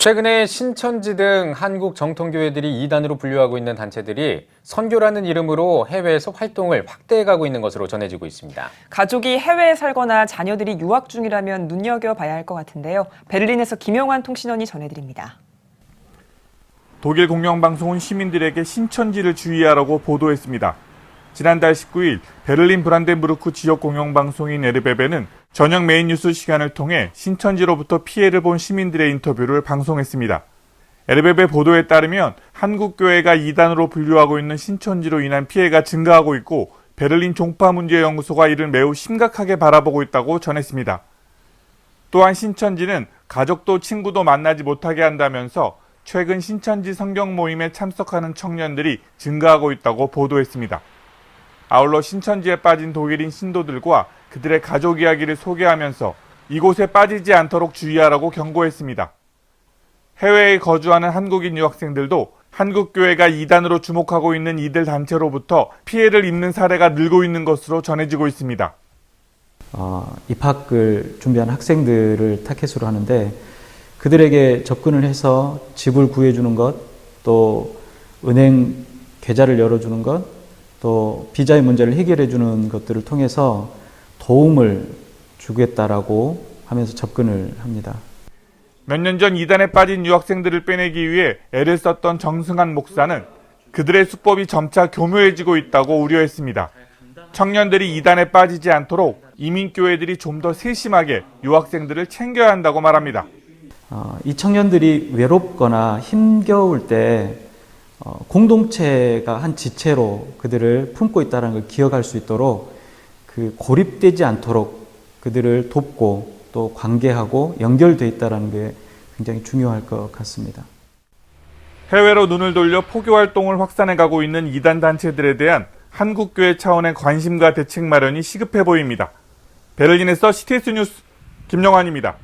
최근에 신천지 등 한국 정통교회들이 이단으로 분류하고 있는 단체들이 선교라는 이름으로 해외에서 활동을 확대해가고 있는 것으로 전해지고 있습니다. 가족이 해외에 살거나 자녀들이 유학 중이라면 눈여겨봐야 할 것 같은데요. 베를린에서 김용환 통신원이 전해드립니다. 독일 공영방송은 시민들에게 신천지를 주의하라고 보도했습니다. 지난달 19일 베를린 브란덴부르크 지역 공영방송인 에르베베는 저녁 메인 뉴스 시간을 통해 신천지로부터 피해를 본 시민들의 인터뷰를 방송했습니다. 에르베베 보도에 따르면 한국교회가 이단으로 분류하고 있는 신천지로 인한 피해가 증가하고 있고 베를린 종파문제연구소가 이를 매우 심각하게 바라보고 있다고 전했습니다. 또한 신천지는 가족도 친구도 만나지 못하게 한다면서 최근 신천지 성경 모임에 참석하는 청년들이 증가하고 있다고 보도했습니다. 아울러 신천지에 빠진 독일인 신도들과 그들의 가족 이야기를 소개하면서 이곳에 빠지지 않도록 주의하라고 경고했습니다. 해외에 거주하는 한국인 유학생들도 한국교회가 이단으로 주목하고 있는 이들 단체로부터 피해를 입는 사례가 늘고 있는 것으로 전해지고 있습니다. 어, 입학을 준비한 학생들을 타켓으로 하는데 그들에게 접근을 해서 집을 구해주는 것, 또 은행 계좌를 열어주는 것, 또 비자의 문제를 해결해 주는 것들을 통해서 도움을 주겠다라고 하면서 접근을 합니다. 몇 년 전 이단에 빠진 유학생들을 빼내기 위해 애를 썼던 정승환 목사는 그들의 수법이 점차 교묘해지고 있다고 우려했습니다. 청년들이 이단에 빠지지 않도록 이민교회들이 좀 더 세심하게 유학생들을 챙겨야 한다고 말합니다. 어, 이 청년들이 외롭거나 힘겨울 때 어, 공동체가 한 지체로 그들을 품고 있다는 걸 기억할 수 있도록 그 고립되지 않도록 그들을 돕고 또 관계하고 연결돼 있다는 게 굉장히 중요할 것 같습니다. 해외로 눈을 돌려 포교 활동을 확산해 가고 있는 이단 단체들에 대한 한국교회 차원의 관심과 대책 마련이 시급해 보입니다. 베를린에서 CTS 뉴스 김영환입니다.